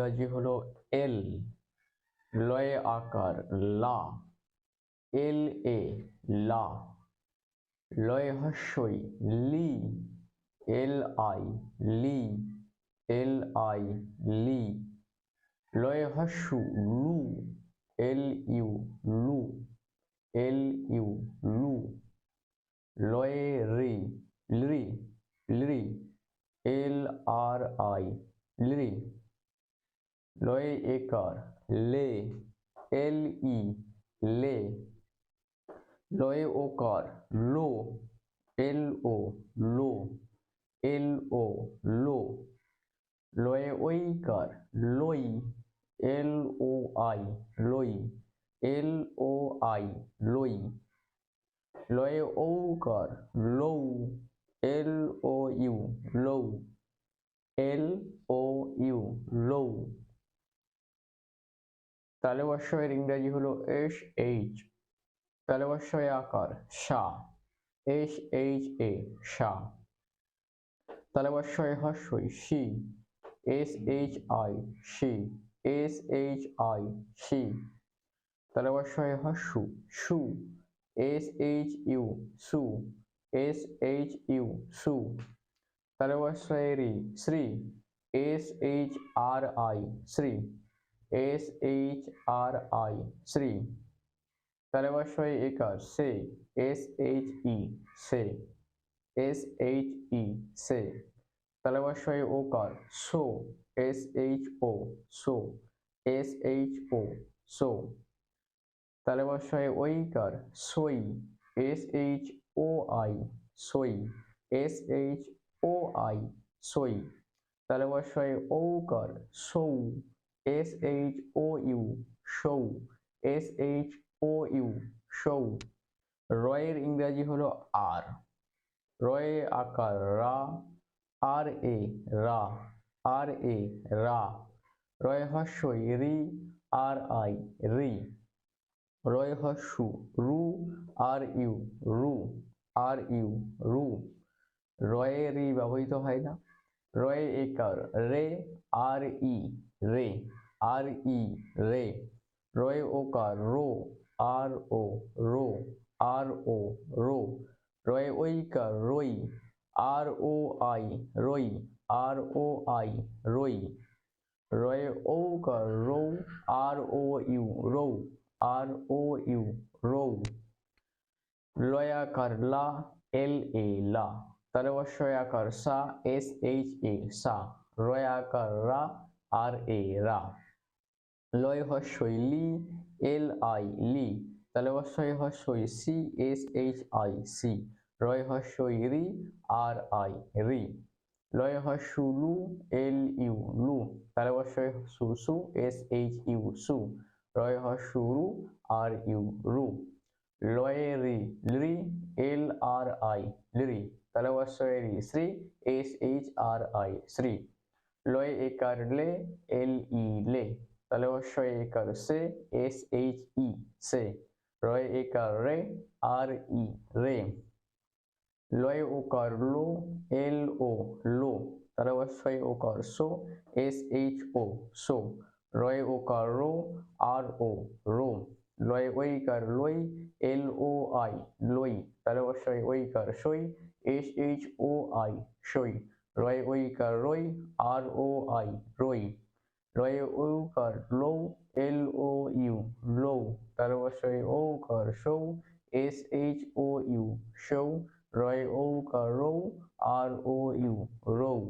ইংরাজি হলো এল, লয়ে আকার, লা, এল এ, লা, লয়ে হস্যই, লি, L I, Li, L I, লি, লয়ে হস্যু, লু, এল ইউ, লু, এল ইউ, লু, লয়ে রি, লি লি, এল আর আই, লি লয়ে একার লে, এল ই, লে। লয়ে ওকার লো, এল ও, লো। এল ও, লো। লয়ে ওইকার লই, এল ও আই, লই। এল ও আই, লই। লয়ে ঔকার লৌ এল ও ইউ লৌ এল ও ইউ লৌ তালেবস্যয়ের ইংরাজি হলো এস এইচ। তালেবস্যয় আকার সা। এস এইচ এ, সা। তালেবস্যয় হস্যই, সি। এস এইচ আই, সি। এস এইচ আই, সি। তালেবস্যয় হস্যু, সু। এস এইচ ইউ, সু। এস এইচ ইউ, সু। তালেবস্যয় রি Shri. S H R I, শ্রী। এস এইচ আর আই শ্রী। তালেবস্যয় একার, সে। এস এইচ ই সে। এস এইচ ই সে। তালেবস্যয় ওকার, সো। এস এইচ ও সো। এস এইচ ও সো। তালেবস্যয় ঐকার সই। এস এইচ ও আই সই। এস এইচ ও আই সই। তালেবস্যয় ঔকার সৌ। এস এইচ ও ইউ সৌ এস এইচ ও ইউ সৌ রয়ের ইংরাজি হলো আর। রয়ে আকার, রা। আর এ রা। আর এ রা। রয় হস্যই, রি। আর আই রি। রয় হস্যু, রু। আর ইউ রু। আর ইউ রু। রয়ে রি ব্যবহৃত হয় না। রয়ে একার, রে। আর ই রে। আর ই রে রয়ে ওকার রো আর ও রো আর ও রো রয়ে ঐকার রই আর ও আই রই আর ও আই রই রয়ে ঔকার রৌ আর ও ইউ রৌ আর ও ইউ রৌ লয়াকার লা এল এ লা তালবস্যয়াকার সা এস এইচ এ সা রয়াকার রা আর এ রা লয় হস্যই লি, এল আই লি। তালবস্যয় হস্যই সি, এস এইচ আই সি। রয় হস্যই রি, আর আই রি। লয় হস্যু লু, এল ইউ লু। তালবস্যয় সু সু, এস এইচ ইউ সু। রয় হস্যু রু, আর ইউ রু। লয়ে রি লি এল আর আই লিরি তালবস্যয় রি Shri, S H R I শ্রী। লয়ে একার লে, এল ই লে। তালবস্যয় একার সে এস এইচ ই সে। রয় একার রে আর ই রে। লয় ওকার লো এল ও লো। তালবস্যয় ওকার সো এস এইচ ও সো। রয় ওকার রো আর ও রো লয় ঐকার লই এল ও আই লই। তালবস্যয় ঐকার সই এস এইচ ও আই সই। রয় ঐকার রই আর ও আই রই। ঔকার লৌ এল ও ইউ লৌ তালবস্যয় ঔকার সৌ এস এইচ ও ইউ সৌ রয় ঔকার রৌ আর ও ইউ রৌ